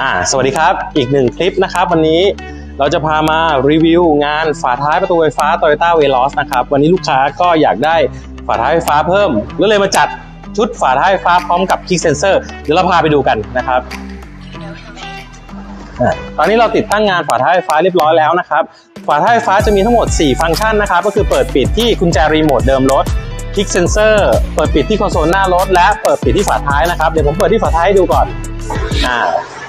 อ่าสวัสดีครับ อีกหนึ่งคลิปนะครับ วันนี้เราจะพามารีวิวงานฝาท้ายประตูไฟฟ้า Toyota Veloz นะครับ วันนี้ลูกค้าก็อยากได้ฝาท้ายไฟฟ้าเพิ่มก็เลยมาจัดชุดฝาท้ายไฟฟ้าพร้อมกับ Kick Sensor เดี๋ยวเราพาไปดูกันนะครับตอนนี้เราติดตั้งงานฝาท้ายไฟฟ้าเรียบร้อยแล้วนะครับ ฝาท้ายไฟฟ้าจะมีทั้งหมด 4 ฟังก์ชันนะครับ ก็คือเปิดปิดที่กุญแจรีโมทเดิมรถคลิกเซนเซอร์เปิดปิดที่คอนโซลหน้ารถและเปิดปิดที่ฝาท้ายนะครับ เดี๋ยวผมเปิดที่ฝาท้ายให้ดูก่อนอ่า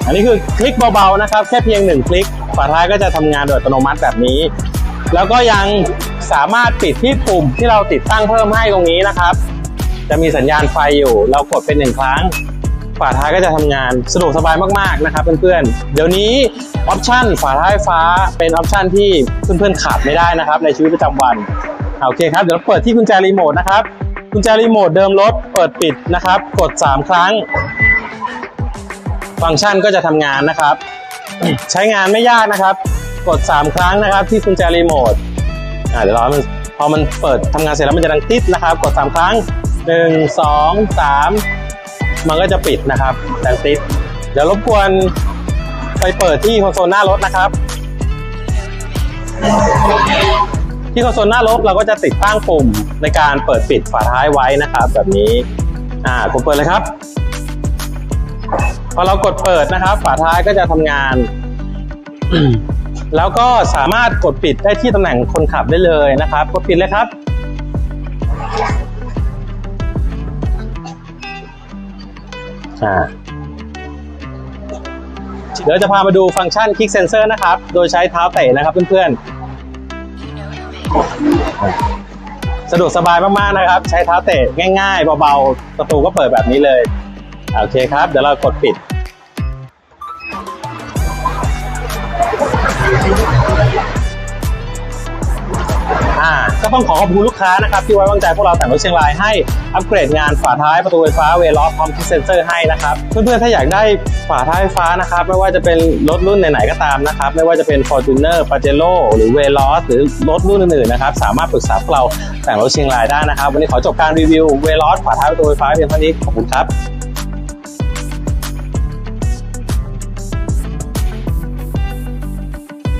อันนี้คือคลิกเบาๆนะครับ แค่เพียงหนึ่งคลิกฝาท้ายก็จะทำงานโดยอัตโนมัติแบบนี้ แล้วก็ยังสามารถปิดที่ปุ่มที่เราติดตั้งเพิ่มให้ตรงนี้นะครับ จะมีสัญญาณไฟอยู่ เรากดเป็นหนึ่งครั้งฝาท้ายก็จะทำงานสะดวกสบายมากๆนะครับเพื่อนๆ เดี๋ยวนี้ออปชั่นฝาท้ายฟ้าเป็นออปชั่นที่เพื่อนๆขาดไม่ได้นะครับ ในชีวิตประจำวันอ่าโอเคครับเดี๋ยวเราเปิดที่กุญแจรีโมทนะครับกุญแจรีโมทเดิมรถเปิดปิดนะครับ กด 3 ครั้ง ฟังก์ชันก็จะทำงานนะครับ ใช้งานไม่ยากนะครับ กด 3 ครั้งนะครับ ที่กุญแจรีโมทอ่าเดี๋ยวรอมันพอมันเปิดทำงานเสร็จแล้วมันจะดังติดนะครับ กด 3 ครั้ง 1 2 3 มันก็จะปิดนะครับดังติดเดี๋ยวรบกวนไปเปิดที่คอนโซลหน้ารถนะครับ ที่คอนโซลหน้ารถเราก็จะติดตั้งปุ่มในการเปิดปิดฝาท้ายไว้นะครับ แบบนี้ อ่ากดเปิดเลยครับ พอเรากดเปิดนะครับ ฝาท้ายก็จะทำงาน แล้วก็สามารถกดปิดได้ที่ตำแหน่งคนขับได้เลยนะครับ กดปิดเลยครับอ่าเดี๋ยวจะพามาดูฟังก์ชัน Kick Sensor นะครับ โดยใช้เท้าเตะนะครับเพื่อนๆ สะดวกสบายมากๆนะครับ ใช้เท้าเตะง่ายๆเบาๆ ประตูก็เปิดแบบนี้เลย โอเคครับ เดี๋ยวเรากดปิด อ่าก็ต้องขอขอบคุณลูกค้านะครับ ที่ไว้วางใจพวกเราแต่งรถเชียงรายให้อัปเกรดงานฝาท้ายประตูไฟฟ้าเวลอพร้อมคิกเซนเซอร์ให้นะครับ เพื่อนๆ ถ้าอยากได้ฝาท้ายไฟฟ้านะครับ ไม่ว่าจะเป็นรถรุ่นไหนๆก็ตามนะครับ ไม่ว่าจะเป็น Fortuner p a j e r o หรือ v e l o s หรือรถรุ่นอื่นๆนะครับ สามารถปรึกษาพวกเราแต่งรถเชียงรายได้นะครับ วันนี้ขอจบการรีวิว v e l o s ฝาท้ายประตูไฟฟ้าเพียงเท่านี้ขอบคุณครับ